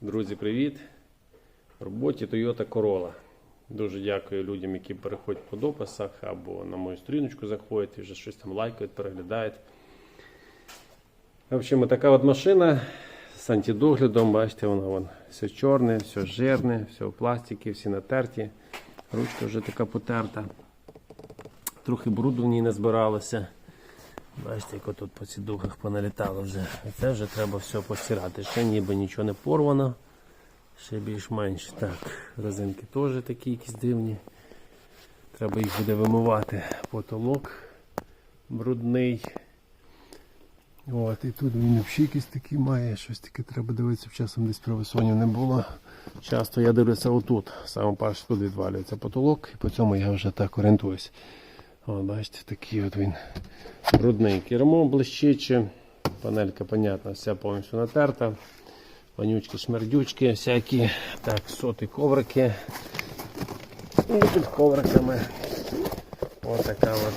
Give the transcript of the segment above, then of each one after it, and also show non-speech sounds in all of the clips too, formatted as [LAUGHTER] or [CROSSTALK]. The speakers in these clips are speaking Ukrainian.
Друзі, привіт! В роботі Toyota Corolla. Дуже дякую людям, які переходять по дописах або на мою сторіночку заходять і вже щось там лайкають, переглядають. В общем, така от машина з антидоглядом, бачите, вона вон, все чорне, все жирне, все в пластикі, всі натерті. Ручка вже така потерта. Трохи бруду в ній не збиралося. Бачите, як тут по сідухах поналітало вже. Це вже треба все постирати. Ще ніби нічого не порвано. Ще більш-менш. Так, резинки теж такі якісь дивні. Треба їх буде вимивати. Потолок брудний. От, і тут він взагалі якийсь такий має, щось таке треба дивитися, часом десь правосонів не було. Часто я дивлюся отут. Саме перше тут відвалюється потолок, і по цьому я вже так орієнтуюсь. О, бачите, такий от він брудний. Кермо блищиче, панелька, понятно, вся повністю натерта. Вонючки, шмердючки всякі. Так, соти коврики. І під ковриками. Ось така от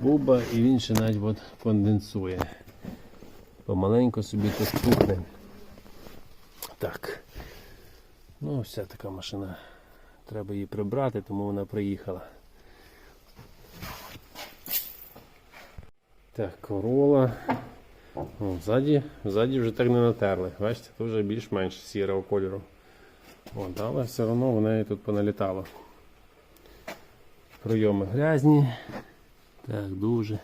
буба, і він ще навіть от конденсує. Помаленьку собі тут пухне. Так. Ну, вся така машина. Треба її прибрати, тому вона приїхала. Так, корола. О, ззаді, ззаді вже так не натерли. Бачите, тут вже більш-менш сірого кольору. От, але все одно в неї тут поналітало. Пройоми грязні. Так, дуже.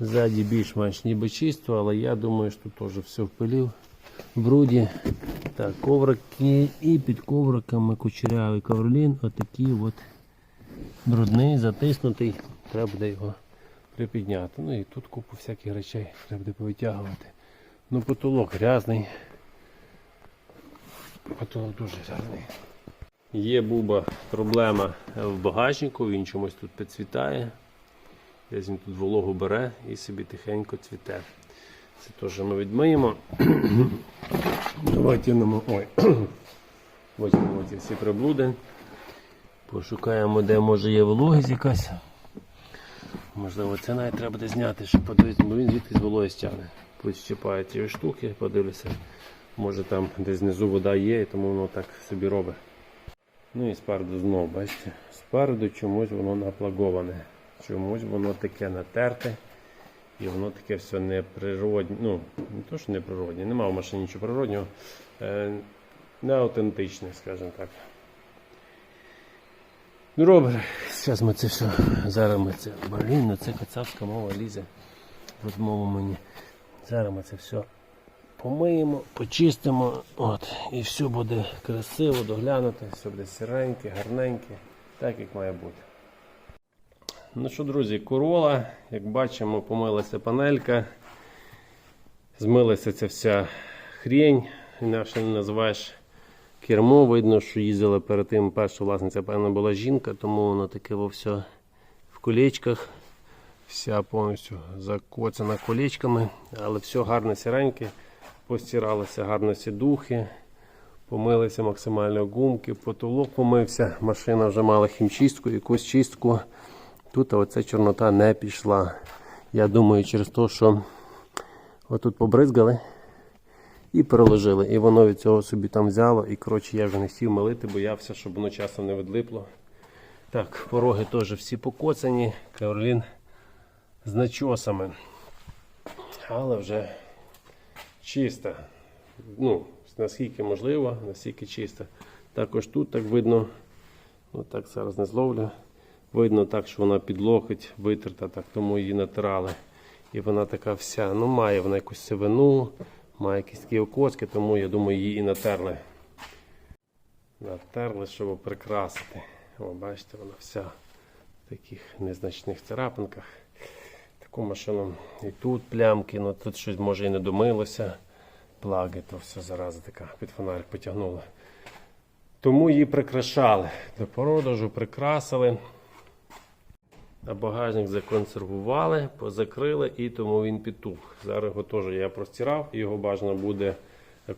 Ззаді більш-менш ніби чисто, але я думаю, що тут теж все в пилі, в бруді. Так, коврики і під ковриками кучерявий ковролін. Отакий от брудний, затиснутий. Треба буде його припідняти. Ну і тут купу всяких речей треба буде повитягувати. Ну потолок грязний. Потолок дуже грязний. Є буба проблема в багажнику, він чомусь тут підцвітає. Десь він тут вологу бере і собі тихенько цвіте. Це теж ми відмиємо. [CLEARS THROAT] Давайте нам. Ой. [CLEARS THROAT] Возьмемо ці всі приблуди. Пошукаємо, де може є вологість якась. Можливо, це навіть треба буде зняти, щоб подивитися, бо він звідки з вологість тягне. Пусть щипає ці штуки, подивлюся. Може там десь знизу вода є, і тому воно так собі робить. Ну і спереду знову, бачите, спереду чомусь воно наплаговане. Чомусь воно таке натерте. І воно таке все неприродне. Ну, не то, що неприродне, нема в машині нічого природнього. Е, не скажімо так. Ну, зараз ми це все. Зараз ми це. Блін, ну це кацапська мова лізе. Розмову мені. Зараз ми це все помиємо, почистимо. От, і все буде красиво, доглянуто, все буде сіреньке, гарненьке, так як має бути. Ну що, друзі, корола, як бачимо, помилася панелька. Змилася ця вся хрень, інакше не називаєш кермо. Видно, що їздила перед тим. Перша власниця, певно, була жінка, тому воно таке все в колечках. Вся повністю закоцана колечками, але все гарне сіреньке. Постиралися гарно сідухи, помилися максимально гумки, потолок помився, машина вже мала хімчистку, якусь чистку. Тут оця чорнота не пішла. Я думаю, через те, що отут побризгали і переложили. І воно від цього собі там взяло. І коротше я вже не хотів милити, боявся, щоб воно часом не відлипло. Так, пороги теж всі покоцані. Каверлін з начосами. Але вже чиста. Ну, наскільки можливо, наскільки чиста. Також тут так видно, отак зараз не зловлю. Видно так, що вона під локоть витерта, так тому її натирали. І вона така вся, ну має вона якусь сивину, має якісь такі окоски, тому я думаю, її і натерли. Натерли, щоб прикрасити. О, бачите, вона вся в таких незначних царапинках. Таку машину і тут плямки, ну тут щось може і не домилося. Плаги, то все зараза така під фонарик потягнула. Тому її прикрашали. До продажу прикрасили. Багажник законсервували, позакрили і тому він підтух. Зараз його теж я простирав, його бажано буде,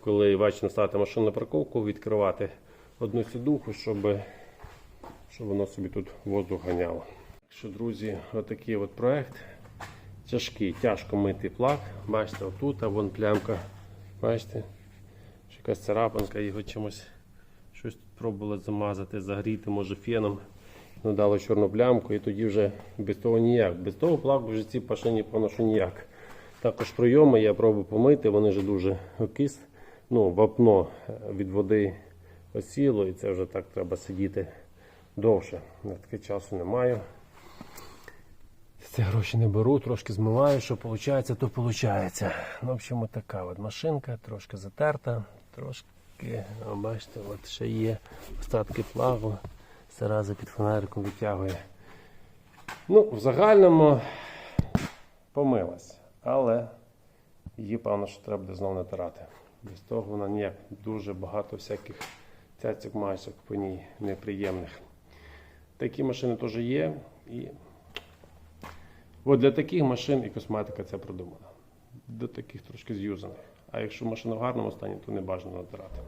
коли бачимо стати машину на парковку, відкривати одну сідуху, щоб, щоб воно собі тут воздух ганяло. Що, друзі, отакий от проект. Тяжкий, тяжко мити плаг. Бачите, отут, а вон плямка. Бачите? Якась царапинка, його чимось щось тут пробували замазати, загріти, може феном. Надало чорну плямку, і тоді вже без того ніяк. Без того плаку вже ці пашині що ніяк. Також прийоми я пробую помити, вони вже дуже окис. Ну, вапно від води осіло, і це вже так треба сидіти довше. На таке часу не маю. Ці гроші не беру, трошки змиваю, що виходить, то виходить. Ну, в общем, така от машинка, трошки затерта, трошки, бачите, от ще є остатки флагу. Зараза під фонариком витягує. Ну, в загальному помилась, але її, певно, що треба буде знову натирати. Без того вона ніяк дуже багато всяких цяцьок масок по ній неприємних. Такі машини теж є. І От для таких машин і косметика це продумана. До таких трошки з'юзаних. А якщо машина в гарному стані, то не бажано натирати.